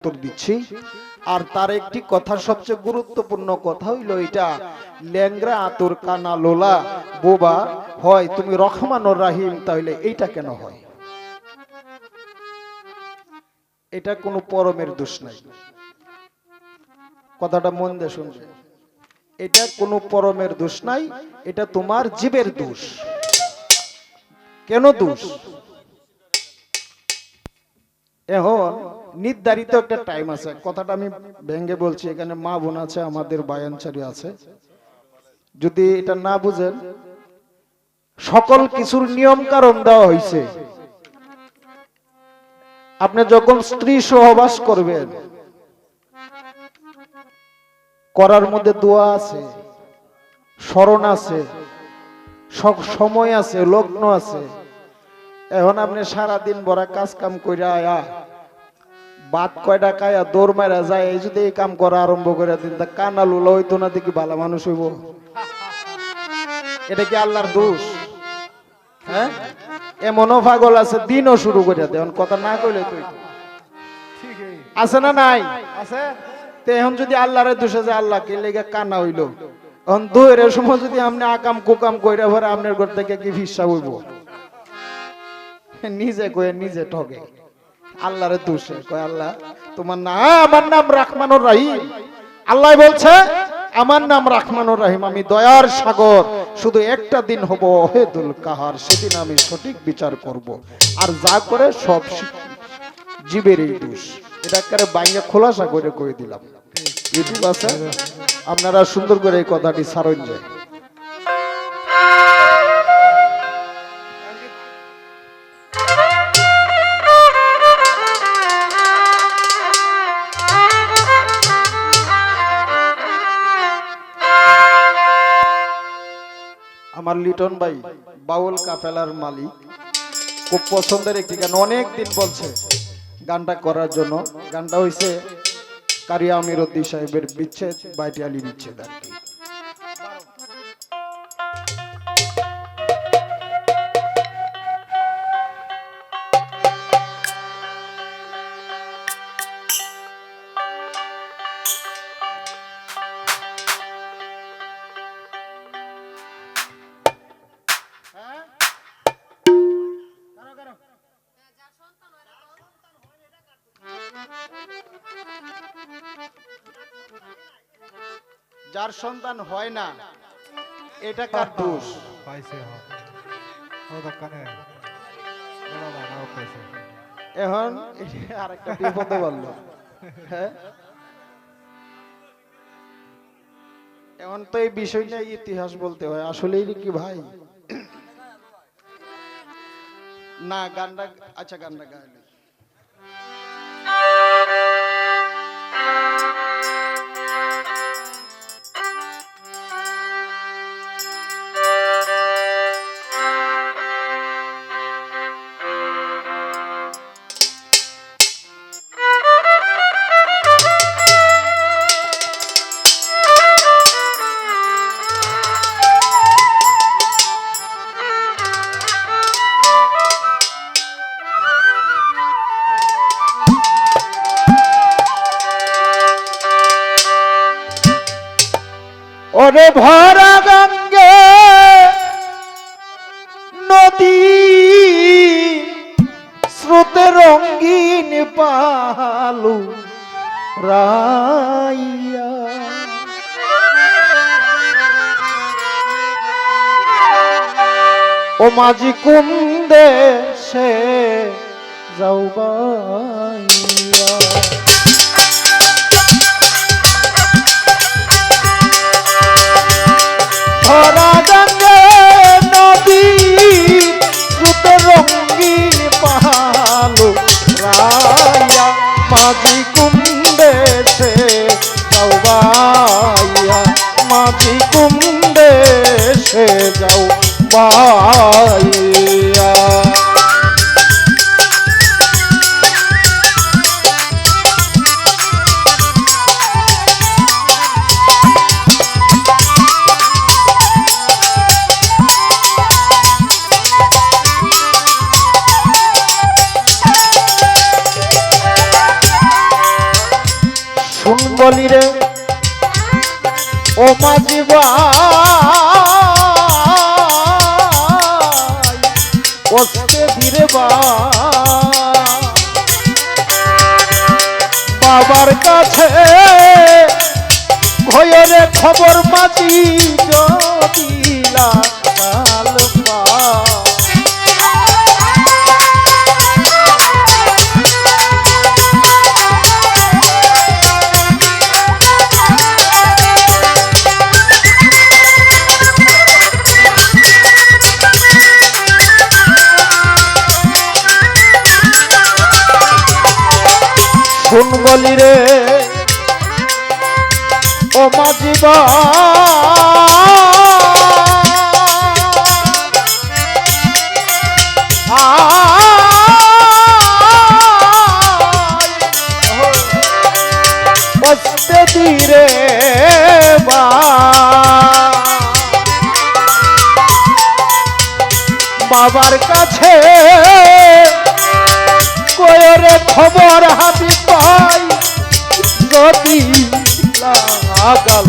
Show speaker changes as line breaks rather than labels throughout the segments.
উত্তর দিচ্ছি। আর তার একটি কথা সবচেয়ে গুরুত্বপূর্ণ কথা হইল এটা ল্যাংরা আতুর কানা লোলা, বোবা, হয় তুমি রহমানুর রাহিম, তাহলে এইটা কেন হয়? এটা কোনো পরমের দোষ নাই। কথাটা মন দিয়ে শুনবে। এটা কোনো পরমের দোষ নাই, এটা তোমার জীবের দোষ। কেন দোষ? এখন নির্ধারিত একটা টাইম আছে। কথাটা আমি ভেঙ্গে বলছি, এখানে মা বোন আছে, আমাদের বায়ানচারী আছে। যদি এটা না বুঝেন, সকল কিছুর নিয়ম কারণ দেওয়া হয়েছে আপনি যখন স্ত্রী সহবাস করবেন, করার মধ্যে দোয়া আছে, স্মরণ আছে, সব সময় আছে, লগ্ন আছে। এখন আপনি সারাদিন বড় কাজ কাম কইরা আয়া বাদ কয়টা কায়া দৌড় মারা যায় এই যদি এই কাম করা আরম্ভ করে দিন তা কানা লুলা হইতো না দেখি ভালো মানুষ হইব। এটা কি আল্লাহর দোষ? হ্যাঁ? এমনও পাগল আছে দিনও শুরু করে দেন কথা না কইলে তুই আছে না নাই?
আছে।
তো এখন যদি আল্লাহরে দোষে যে আল্লাহ কে লেগে কানা হইল? এখন দুয়ের সময় যদি আপনি আকাম কুকাম কইরা ভরে আপনার ঘর থেকে কি ভিসা হইব? নিজে কয়ে নিজে ঠগে। আল্লাহরে দোষে। কয় আল্লাহ, তোমার না আমার নাম রাহমানুর রাহিম। আল্লাহ বলছে, আমার নাম রাহমানুর রাহিম, আমি দয়ার সাগর। শুধু একটা দিন হব অহেদুল কাহার, সেদিন আমি সঠিক বিচার করব। আর যা করে সব জীবের এই দোষ। এটা একেবারে বাইরে খোলাসা করে কয়ে দিলাম। ইউটিউব আছে? আপনারা সুন্দর করে এই কথাটি সারণ যায়। আমার লিটন ভাই, বাউল কাফেলার মালিক। খুব পছন্দের একটি গান অনেক দিন বলছে গানটা করার জন্য। গানটা হইছে কারিয়া আমির উদ্দিন সাহেবের বিচ্ছেদ, বাইটি আলী বিচ্ছেদ আর কি। যার সন্তান হয় না এটা কার দোষ? এখন আর বিপদে বলল হ্যাঁ? এখন তো এই বিষয়টা ইতিহাস বলতে হয় আসলেই কি ভাই? না গানটা আচ্ছা গানটা গাইলে ওরে ভরা গঙ্গে নদী স্রোতে রঙ্গিন পালু রাইয়া। ও মাঝি কুন্দে সে যাও বাইয়া। ভরা গঙ্গে নদী। বাবার কাছে। ভয়রে খবর মাঝি যদি বলি রে। ও মাঝিবা বসতে ধীরে বা। বাবার কাছে কয়রে খবর হাতি পাই যদি লাগাল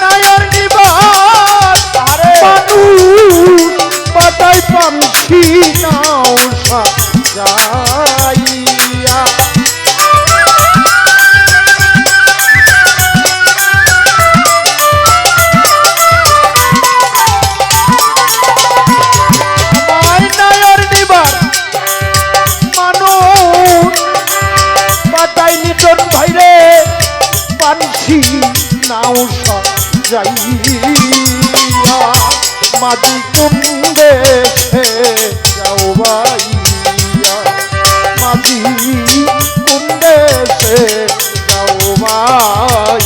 নায়র নিবাস মানুষ পানছি নাও যাইয়া মাঝি কুন্দে যাও বাইয়া মাঝি কুন্দে যাও বাইয়া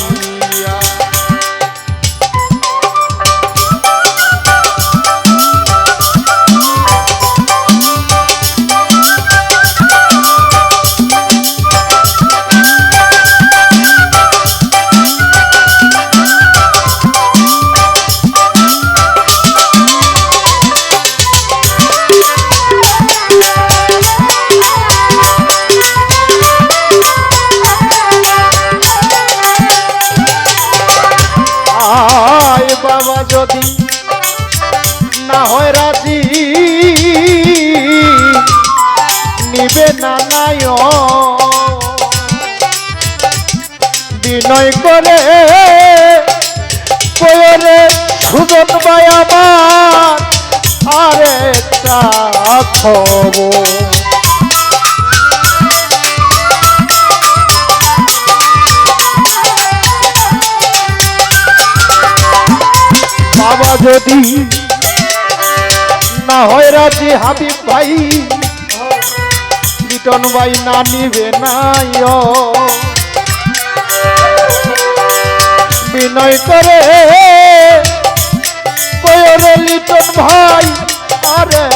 বাবা যদি না হয় রাজি, নিবে না নাই বিনয় করে করে সুজন ভাই আমার আরে খবর। যদি না হয় রাজি হাবিব ভাই, লিটন ভাই না নিবে নাই বিনয় করে কয়রে লিটন ভাই, আরে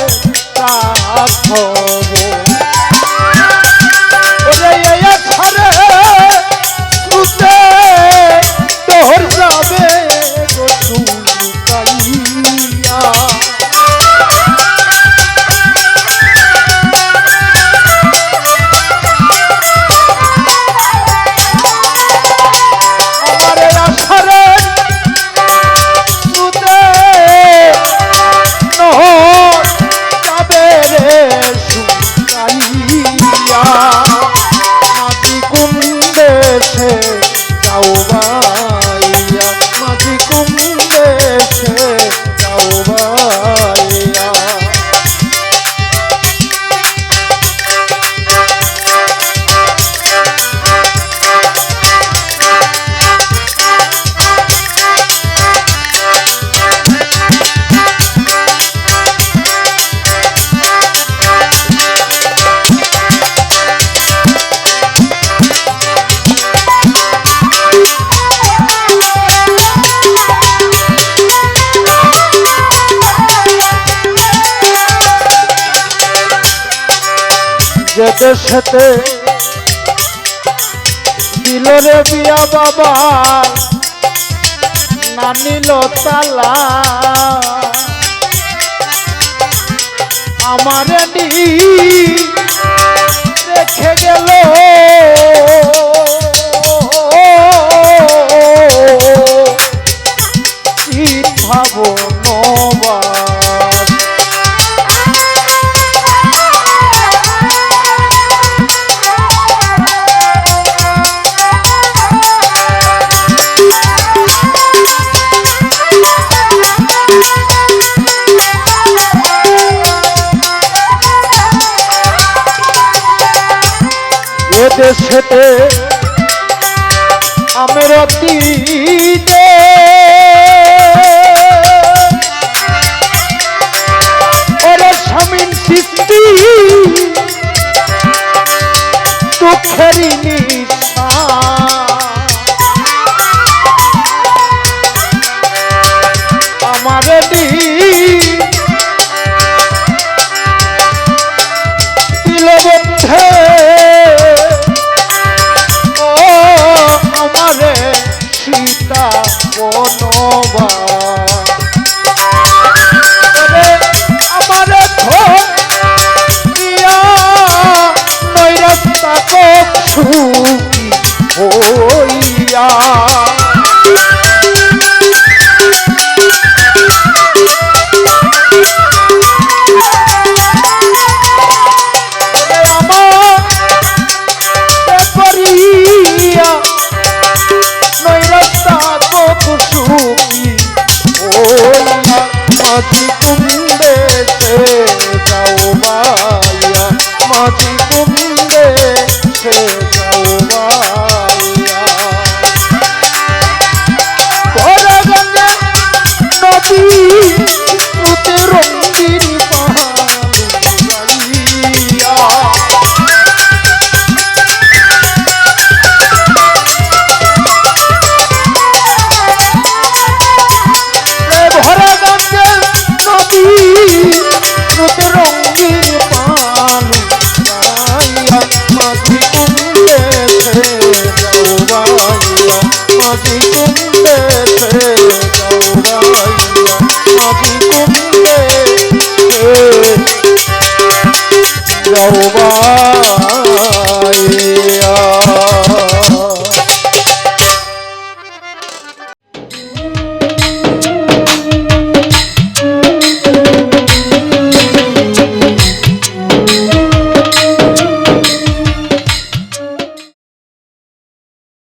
দেশেতে দিল রে বিয়া বাবা। নানিল তালা। আমার দেখে রেখে গেল কোক